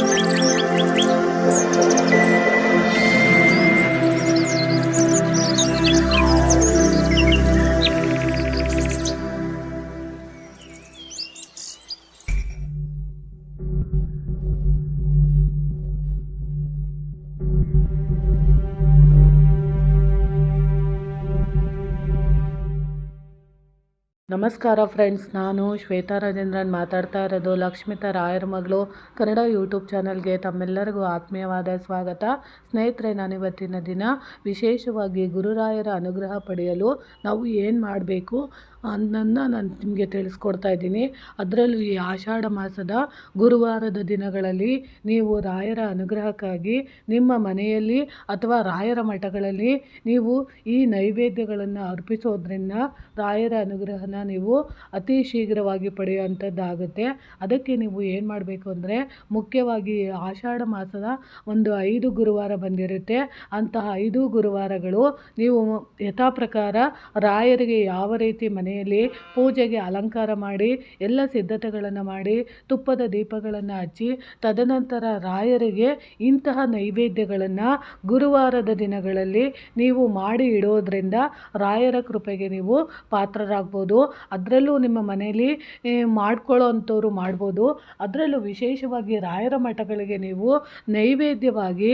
Thank you. ನಮಸ್ಕಾರ friends, ನಾನು ಶ್ವೇತಾ ರಾಜೇಂದ್ರನ್ ಮಾತಾಡ್ತಾ ಇರೋದು ಲಕ್ಷ್ಮಿತಾ ರಾಯರ ಮಗಳು. ಕನ್ನಡ ಯೂಟ್ಯೂಬ್ ಚಾನಲ್ಗೆ ತಮ್ಮೆಲ್ಲರಿಗೂ ಆತ್ಮೀಯವಾದ ಸ್ವಾಗತ. ಸ್ನೇಹಿತರೆ, ನಾನಿವತ್ತಿನ ದಿನ ವಿಶೇಷವಾಗಿ ಗುರುರಾಯರ ಅನುಗ್ರಹ ಪಡೆಯಲು ನಾವು ಏನು ಮಾಡಬೇಕು? ಅನ್ನೋದನ್ನ ನಾನು ನಿಮಗೆ ತಿಳಿಸ್ಕೊಡ್ತಾ ಇದ್ದೀನಿ. ಅದರಲ್ಲೂ ಈ ಆಷಾಢ ಮಾಸದ ಗುರುವಾರದ ದಿನಗಳಲ್ಲಿ ನೀವು ರಾಯರ ಅನುಗ್ರಹಕ್ಕಾಗಿ ನಿಮ್ಮ ಮನೆಯಲ್ಲಿ ಅಥವಾ ರಾಯರ ಮಠಗಳಲ್ಲಿ ನೀವು ಈ ನೈವೇದ್ಯಗಳನ್ನು ಅರ್ಪಿಸೋದ್ರಿಂದ ರಾಯರ ಅನುಗ್ರಹನ ನೀವು ಅತಿ ಶೀಘ್ರವಾಗಿ ಪಡೆಯುವಂಥದ್ದಾಗುತ್ತೆ. ಅದಕ್ಕೆ ನೀವು ಏನು ಮಾಡಬೇಕು ಅಂದರೆ ಮುಖ್ಯವಾಗಿ ಆಷಾಢ ಮಾಸದ ಒಂದು ಐದು ಗುರುವಾರ ಬಂದಿರುತ್ತೆ. ಅಂತಹ ಐದು ಗುರುವಾರಗಳು ನೀವು ಯಥಾ ಪ್ರಕಾರ ರಾಯರಿಗೆ ಯಾವ ರೀತಿ ಮನೆಯಲ್ಲಿ ಪೂಜೆಗೆ ಅಲಂಕಾರ ಮಾಡಿ, ಎಲ್ಲ ಸಿದ್ಧತೆಗಳನ್ನು ಮಾಡಿ, ತುಪ್ಪದ ದೀಪಗಳನ್ನು ಹಚ್ಚಿ, ತದನಂತರ ರಾಯರಿಗೆ ಇಂತಹ ನೈವೇದ್ಯಗಳನ್ನು ಗುರುವಾರದ ದಿನಗಳಲ್ಲಿ ನೀವು ಮಾಡಿ ಇಡೋದ್ರಿಂದ ರಾಯರ ಕೃಪೆಗೆ ನೀವು ಪಾತ್ರರಾಗ್ಬೋದು. ಅದರಲ್ಲೂ ನಿಮ್ಮ ಮನೆಯಲ್ಲಿ ಮಾಡ್ಕೊಳ್ಳೋ ಅಂಥವ್ರು ಮಾಡ್ಬೋದು. ಅದರಲ್ಲೂ ವಿಶೇಷವಾಗಿ ರಾಯರ ಮಠಗಳಿಗೆ ನೀವು ನೈವೇದ್ಯವಾಗಿ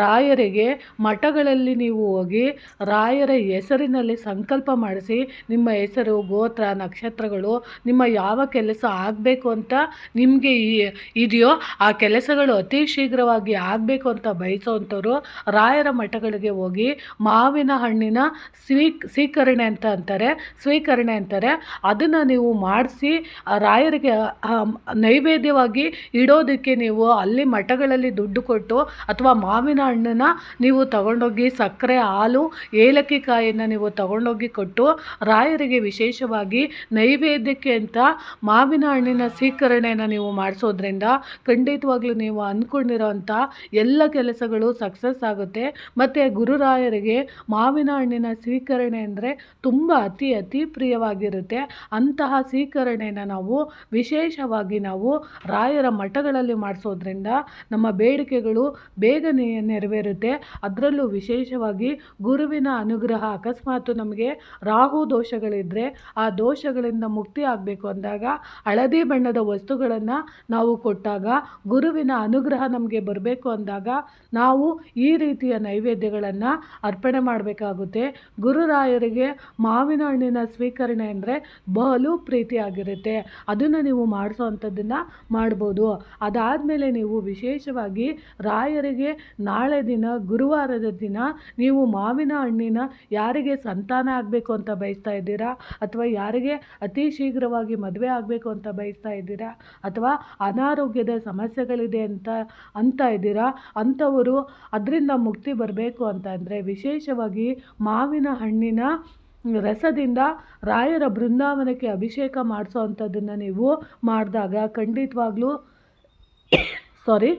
ರಾಯರಿಗೆ ಮಠಗಳಲ್ಲಿ ನೀವು ಹೋಗಿ ರಾಯರ ಹೆಸರಿನಲ್ಲಿ ಸಂಕಲ್ಪ ಮಾಡಿಸಿ, ನಿಮ್ಮ ಹೆಸರು ಗೋತ್ರ, ನಕ್ಷತ್ರಗಳು ನಿಮ್ಮ ಯಾವ ಕೆಲಸ ಆಗಬೇಕು ಅಂತ ನಿಮಗೆ ಇದೆಯೋ ಆ ಕೆಲಸಗಳು ಅತಿ ಶೀಘ್ರವಾಗಿ ಆಗಬೇಕು ಅಂತ ಬಯಸೋವಂಥವ್ರು ರಾಯರ ಮಠಗಳಿಗೆ ಹೋಗಿ ಮಾವಿನ ಹಣ್ಣಿನ ಸ್ವೀ, ಸ್ವೀಕರಣೆ ಅಂತ ಅಂತಾರೆ, ಸ್ವೀಕರಣೆ ಅಂತಾರೆ. ಅದನ್ನು ನೀವು ಮಾಡಿಸಿ ರಾಯರಿಗೆ ನೈವೇದ್ಯವಾಗಿ ಇಡೋದಕ್ಕೆ ನೀವು ಅಲ್ಲಿ ಮಠಗಳಲ್ಲಿ ದುಡ್ಡು ಕೊಟ್ಟು ಅಥವಾ ಮಾವಿನ ಹಣ್ಣನ್ನು ನೀವು ತಗೊಂಡೋಗಿ ಸಕ್ಕರೆ, ಹಾಲು, ಏಲಕ್ಕಿ ಕಾಯಿಯನ್ನು ನೀವು ತಗೊಂಡೋಗಿ ಕೊಟ್ಟು ರಾಯರಿಗೆ ವಿಶೇಷವಾಗಿ ನೈವೇದ್ಯಕ್ಕೆ ಅಂತ ಮಾವಿನ ಹಣ್ಣಿನ ಸ್ವೀಕರಣೆಯನ್ನು ನೀವು ಮಾಡಿಸೋದ್ರಿಂದ ಖಂಡಿತವಾಗ್ಲೂ ನೀವು ಅಂದ್ಕೊಂಡಿರೋವಂಥ ಎಲ್ಲ ಕೆಲಸಗಳು ಸಕ್ಸಸ್ ಆಗುತ್ತೆ. ಮತ್ತು ಗುರುರಾಯರಿಗೆ ಮಾವಿನ ಹಣ್ಣಿನ ಸ್ವೀಕರಣೆ ಅಂದರೆ ತುಂಬ ಅತಿ ಅತಿ ಪ್ರಿಯವಾಗಿರುತ್ತೆ. ಅಂತಹ ಸ್ವೀಕರಣೆಯನ್ನು ನಾವು ವಿಶೇಷವಾಗಿ ನಾವು ರಾಯರ ಮಠಗಳಲ್ಲಿ ಮಾಡಿಸೋದ್ರಿಂದ ನಮ್ಮ ಬೇಡಿಕೆಗಳು ಬೇಗ ನೆರವೇರುತ್ತೆ. ಅದರಲ್ಲೂ ವಿಶೇಷವಾಗಿ ಗುರುವಿನ ಅನುಗ್ರಹ, ಅಕಸ್ಮಾತ್ ನಮಗೆ ರಾಹು ದೋಷಗಳಿದ್ದರೆ ಆ ದೋಷಗಳಿಂದ ಮುಕ್ತಿ ಆಗಬೇಕು ಅಂದಾಗ ಹಳದಿ ಬಣ್ಣದ ವಸ್ತುಗಳನ್ನು ನಾವು ಕೊಟ್ಟಾಗ, ಗುರುವಿನ ಅನುಗ್ರಹ ನಮಗೆ ಬರಬೇಕು ಅಂದಾಗ ನಾವು ಈ ರೀತಿಯ ನೈವೇದ್ಯಗಳನ್ನು ಅರ್ಪಣೆ ಮಾಡಬೇಕಾಗುತ್ತೆ. ಗುರುರಾಯರಿಗೆ ಮಾವಿನ ಹಣ್ಣಿನ ಸ್ವೀಕರಣೆ ಅಂದರೆ ಬಹಳು ಪ್ರೀತಿಯಾಗಿರುತ್ತೆ ಅದನ್ನು ನೀವು ಮಾಡಿಸೋ ಅಂಥದ್ದನ್ನು ಮಾಡ್ಬೋದು. ಅದಾದಮೇಲೆ ನೀವು ವಿಶೇಷವಾಗಿ ರಾಯರಿಗೆ ನಾಳೆ ದಿನ, ಗುರುವಾರದ ದಿನ ನೀವು ಮಾವಿನ ಹಣ್ಣಿನ ಯಾರಿಗೆ ಸಂತಾನ ಆಗಬೇಕು ಅಂತ ಬಯಸ್ತಾ ಇದ್ದೀರಾ? ಅಥವಾ ಯಾರಿಗೆ ಅತಿ ಶೀಘ್ರವಾಗಿ ಮದುವೆ ಆಗಬೇಕು ಅಂತ ಬಯಸ್ತಾ ಇದ್ದೀರಾ? ಅಥವಾ ಅನಾರೋಗ್ಯದ ಸಮಸ್ಯೆಗಳಿದೆ ಅಂತ ಅಂತ ಇದ್ದೀರಾ? ಅಂಥವರು ಅದರಿಂದ ಮುಕ್ತಿ ಬರಬೇಕು ಅಂತ ಅಂದರೆ ವಿಶೇಷವಾಗಿ ಮಾವಿನ ಹಣ್ಣಿನ ರಸದಿಂದ ರಾಯರ ಬೃಂದಾವನಕ್ಕೆ ಅಭಿಷೇಕ ಮಾಡಿಸೋ ಅಂಥದ್ದನ್ನು ನೀವು ಮಾಡಿದಾಗ ಖಂಡಿತವಾಗ್ಲೂ ಸಾರಿ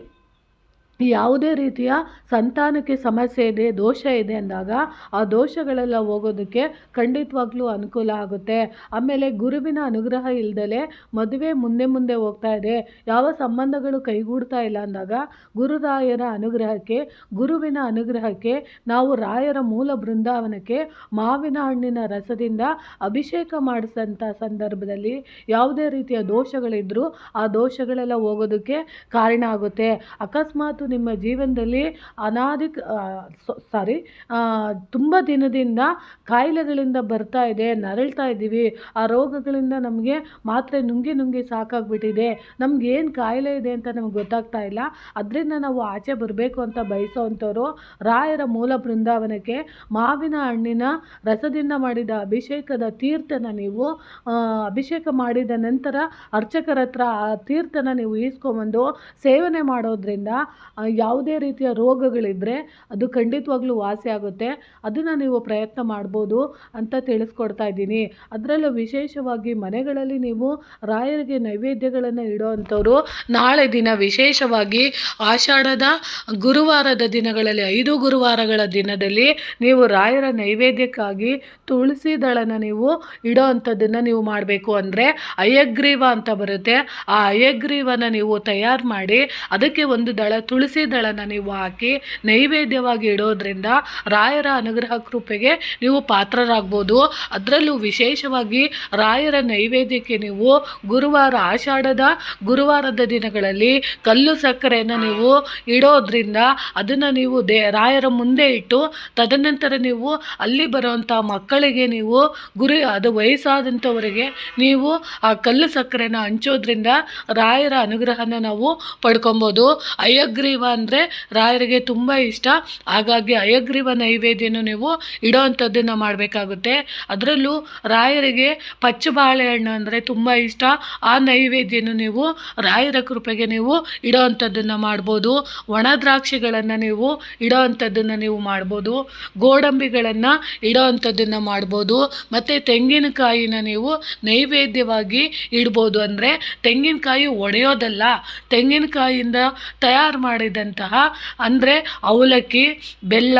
ಯಾವುದೇ ರೀತಿಯ ಸಂತಾನಕ್ಕೆ ಸಮಸ್ಯೆ ಇದೆ, ದೋಷ ಇದೆ ಅಂದಾಗ ಆ ದೋಷಗಳೆಲ್ಲ ಹೋಗೋದಕ್ಕೆ ಖಂಡಿತವಾಗ್ಲೂ ಅನುಕೂಲ ಆಗುತ್ತೆ. ಆಮೇಲೆ ಗುರುವಿನ ಅನುಗ್ರಹ ಇಲ್ಲದಲೇ ಮದುವೆ ಮುಂದೆ ಮುಂದೆ ಹೋಗ್ತಾ ಇದೆ. ಯಾವ ಸಂಬಂಧಗಳು ಕೈಗೂಡ್ತಾ ಇಲ್ಲ ಅಂದಾಗ ಗುರುರಾಯರ ಅನುಗ್ರಹಕ್ಕೆ, ಗುರುವಿನ ಅನುಗ್ರಹಕ್ಕೆ ನಾವು ರಾಯರ ಮೂಲ ಬೃಂದಾವನಕ್ಕೆ ಮಾವಿನ ಹಣ್ಣಿನ ರಸದಿಂದ ಅಭಿಷೇಕ ಮಾಡಿಸಂಥ ಸಂದರ್ಭದಲ್ಲಿ ಯಾವುದೇ ರೀತಿಯ ದೋಷಗಳಿದ್ದರೂ ಆ ದೋಷಗಳೆಲ್ಲ ಹೋಗೋದಕ್ಕೆ ಕಾರಣ ಆಗುತ್ತೆ. ಅಕಸ್ಮಾತ್ ನಿಮ್ಮ ಜೀವನದಲ್ಲಿ ಅನಾದಿ ಸಾರಿ ತುಂಬ ದಿನದಿಂದ ಕಾಯಿಲೆಗಳಿಂದ ಬರ್ತಾ ಇದೆ, ನರಳ್ತಾ ಇದ್ದೀವಿ. ಆ ರೋಗಗಳಿಂದ ನಮಗೆ ಮಾತ್ರೆ ನುಂಗಿ ನುಂಗಿ ಸಾಕಾಗ್ಬಿಟ್ಟಿದೆ. ನಮ್ಗೆ ಏನು ಕಾಯಿಲೆ ಇದೆ ಅಂತ ನಮ್ಗೆ ಗೊತ್ತಾಗ್ತಾ ಇಲ್ಲ. ಅದರಿಂದ ನಾವು ಆಚೆ ಬರಬೇಕು ಅಂತ ಬಯಸೋವಂಥವ್ರು ರಾಯರ ಮೂಲ ಬೃಂದಾವನಕ್ಕೆ ಮಾವಿನ ಹಣ್ಣಿನ ರಸದಿಂದ ಮಾಡಿದ ಅಭಿಷೇಕದ ತೀರ್ಥನ ನೀವು ಅಭಿಷೇಕ ಮಾಡಿದ ನಂತರ ಅರ್ಚಕರ ಹತ್ರ ಆ ತೀರ್ಥನ ನೀವು ಈಸ್ಕೊಂಬಂದು ಸೇವನೆ ಮಾಡೋದ್ರಿಂದ ಯಾವುದೇ ರೀತಿಯ ರೋಗಗಳಿದ್ದರೆ ಅದು ಖಂಡಿತವಾಗ್ಲೂ ವಾಸಿ ಆಗುತ್ತೆ. ಅದನ್ನು ನೀವು ಪ್ರಯತ್ನ ಮಾಡ್ಬೋದು ಅಂತ ತಿಳಿಸ್ಕೊಡ್ತಾ ಇದ್ದೀನಿ. ಅದರಲ್ಲೂ ವಿಶೇಷವಾಗಿ ಮನೆಗಳಲ್ಲಿ ನೀವು ರಾಯರಿಗೆ ನೈವೇದ್ಯಗಳನ್ನು ಇಡೋ ಅಂಥವ್ರು ನಾಳೆ ದಿನ ವಿಶೇಷವಾಗಿ ಆಷಾಢದ ಗುರುವಾರದ ದಿನಗಳಲ್ಲಿ, ಐದು ಗುರುವಾರಗಳ ದಿನದಲ್ಲಿ ನೀವು ರಾಯರ ನೈವೇದ್ಯಕ್ಕಾಗಿ ತುಳಸಿ ದಳನ ನೀವು ಇಡೋ ಅಂಥದ್ದನ್ನು ನೀವು ಮಾಡಬೇಕು ಅಂದರೆ ಅಯಗ್ರೀವ ಅಂತ ಬರುತ್ತೆ. ಆ ಅಯಗ್ರೀವನ ನೀವು ತಯಾರು ಮಾಡಿ ಅದಕ್ಕೆ ಒಂದು ದಳ ತುಳಸಿ ದಳನ ನೀವು ಹಾಕಿ ನೈವೇದ್ಯವಾಗಿ ಇಡೋದ್ರಿಂದ ರಾಯರ ಅನುಗ್ರಹ ಕೃಪೆಗೆ ನೀವು ಪಾತ್ರರಾಗ್ಬೋದು. ಅದರಲ್ಲೂ ವಿಶೇಷವಾಗಿ ರಾಯರ ನೈವೇದ್ಯಕ್ಕೆ ನೀವು ಗುರುವಾರ ಆಷಾಢದ ಗುರುವಾರದ ದಿನಗಳಲ್ಲಿ ಕಲ್ಲು ಸಕ್ಕರೆಯನ್ನು ನೀವು ಇಡೋದ್ರಿಂದ ಅದನ್ನು ನೀವು ದೇ ರಾಯರ ಮುಂದೆ ಇಟ್ಟು ತದನಂತರ ನೀವು ಅಲ್ಲಿ ಬರುವಂಥ ಮಕ್ಕಳಿಗೆ ನೀವು ಗುರಿ ಅದು ವಯಸ್ಸಾದಂಥವರಿಗೆ ನೀವು ಆ ಕಲ್ಲು ಸಕ್ಕರೆನ ಹಂಚೋದ್ರಿಂದ ರಾಯರ ಅನುಗ್ರಹನ ನಾವು ಪಡ್ಕೊಬೋದು. ಅಯಗ್ರೀವ ಅಂದರೆ ರಾಯರಿಗೆ ತುಂಬ ಇಷ್ಟ. ಹಾಗಾಗಿ ಅಯಗ್ರೀವ ನೈವೇದ್ಯನ ನೀವು ಇಡೋ ಅಂಥದ್ದನ್ನು ಮಾಡಬೇಕಾಗುತ್ತೆ. ಅದರಲ್ಲೂ ರಾಯರಿಗೆ ಪಚ್ಚ ಬಾಳೆಹಣ್ಣು ಅಂದರೆ ತುಂಬ ಇಷ್ಟ. ಆ ನೈವೇದ್ಯನ ನೀವು ರಾಯರ ಕೃಪೆಗೆ ನೀವು ಇಡೋ ಅಂಥದ್ದನ್ನು ಮಾಡ್ಬೋದು. ಒಣ ದ್ರಾಕ್ಷಿಗಳನ್ನು ನೀವು ಇಡೋ ಅಂಥದ್ದನ್ನು ನೀವು ಮಾಡ್ಬೋದು. ಗೋಡಂಬಿಗಳನ್ನು ಇಡೋ ಅಂಥದ್ದನ್ನು ಮಾಡ್ಬೋದು. ಮತ್ತು ತೆಂಗಿನಕಾಯಿನ ನೀವು ನೈವೇದ್ಯವಾಗಿ ಇಡ್ಬೋದು ಅಂದರೆ ತೆಂಗಿನಕಾಯಿ ಒಡೆಯೋದಲ್ಲ. ತೆಂಗಿನಕಾಯಿಯಿಂದ ತಯಾರು ಮಾಡಿದಂತಹ ಅಂದರೆ ಅವಲಕ್ಕಿ ಬೆಲ್ಲ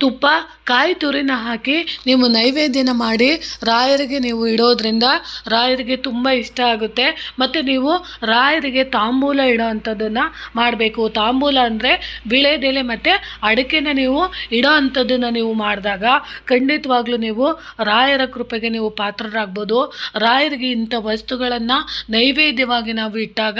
ತುಪ್ಪ, ಕಾಯಿ ತುರಿನ ಹಾಕಿ ನೀವು ನೈವೇದ್ಯನ ಮಾಡಿ ರಾಯರಿಗೆ ನೀವು ಇಡೋದ್ರಿಂದ ರಾಯರಿಗೆ ತುಂಬ ಇಷ್ಟ ಆಗುತ್ತೆ. ಮತ್ತು ನೀವು ರಾಯರಿಗೆ ತಾಂಬೂಲ ಇಡೋ ಅಂಥದ್ದನ್ನು ಮಾಡಬೇಕು. ತಾಂಬೂಲ ಅಂದರೆ ಬಿಳೆದೆಲೆ ಮತ್ತು ಅಡಿಕೆನ ನೀವು ಇಡೋ ಅಂಥದ್ದನ್ನು ನೀವು ಮಾಡಿದಾಗ ಖಂಡಿತವಾಗ್ಲೂ ನೀವು ರಾಯರ ಕೃಪೆಗೆ ನೀವು ಪಾತ್ರರಾಗ್ಬೋದು. ರಾಯರಿಗೆ ಇಂಥ ವಸ್ತುಗಳನ್ನು ನೈವೇದ್ಯವಾಗಿ ನಾವು ಇಟ್ಟಾಗ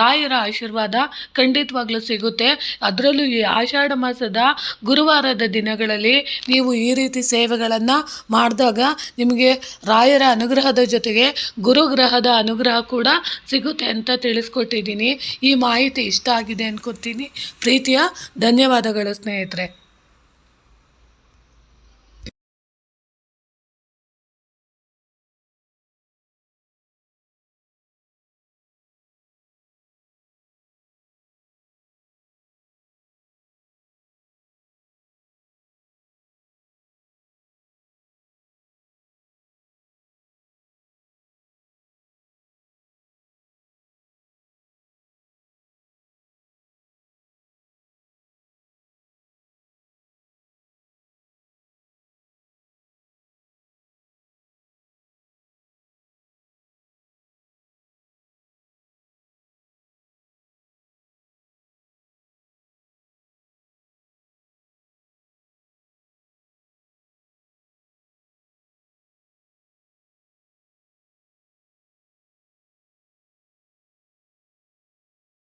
ರಾಯರ ಆಶೀರ್ವಾದ ಖಂಡಿತವಾಗ್ಲೂ ಸಿಗುತ್ತೆ. ಅದರಲ್ಲೂ ಈ ಆಷಾಢ ಮಾಸದ ಗುರುವಾರದ ದಿನಗಳಲ್ಲಿ ನೀವು ಈ ರೀತಿ ಸೇವೆಗಳನ್ನು ಮಾಡಿದಾಗ ನಿಮಗೆ ರಾಯರ ಅನುಗ್ರಹದ ಜೊತೆಗೆ ಗುರುಗ್ರಹದ ಅನುಗ್ರಹ ಕೂಡ ಸಿಗುತ್ತೆ ಅಂತ ತಿಳಿಸ್ಕೊಟ್ಟಿದ್ದೀನಿ. ಈ ಮಾಹಿತಿ ಇಷ್ಟ ಆಗಿದೆ ಅಂದ್ಕೊತೀನಿ ಪ್ರೀತಿಯ ಧನ್ಯವಾದಗಳು ಸ್ನೇಹಿತರೆ.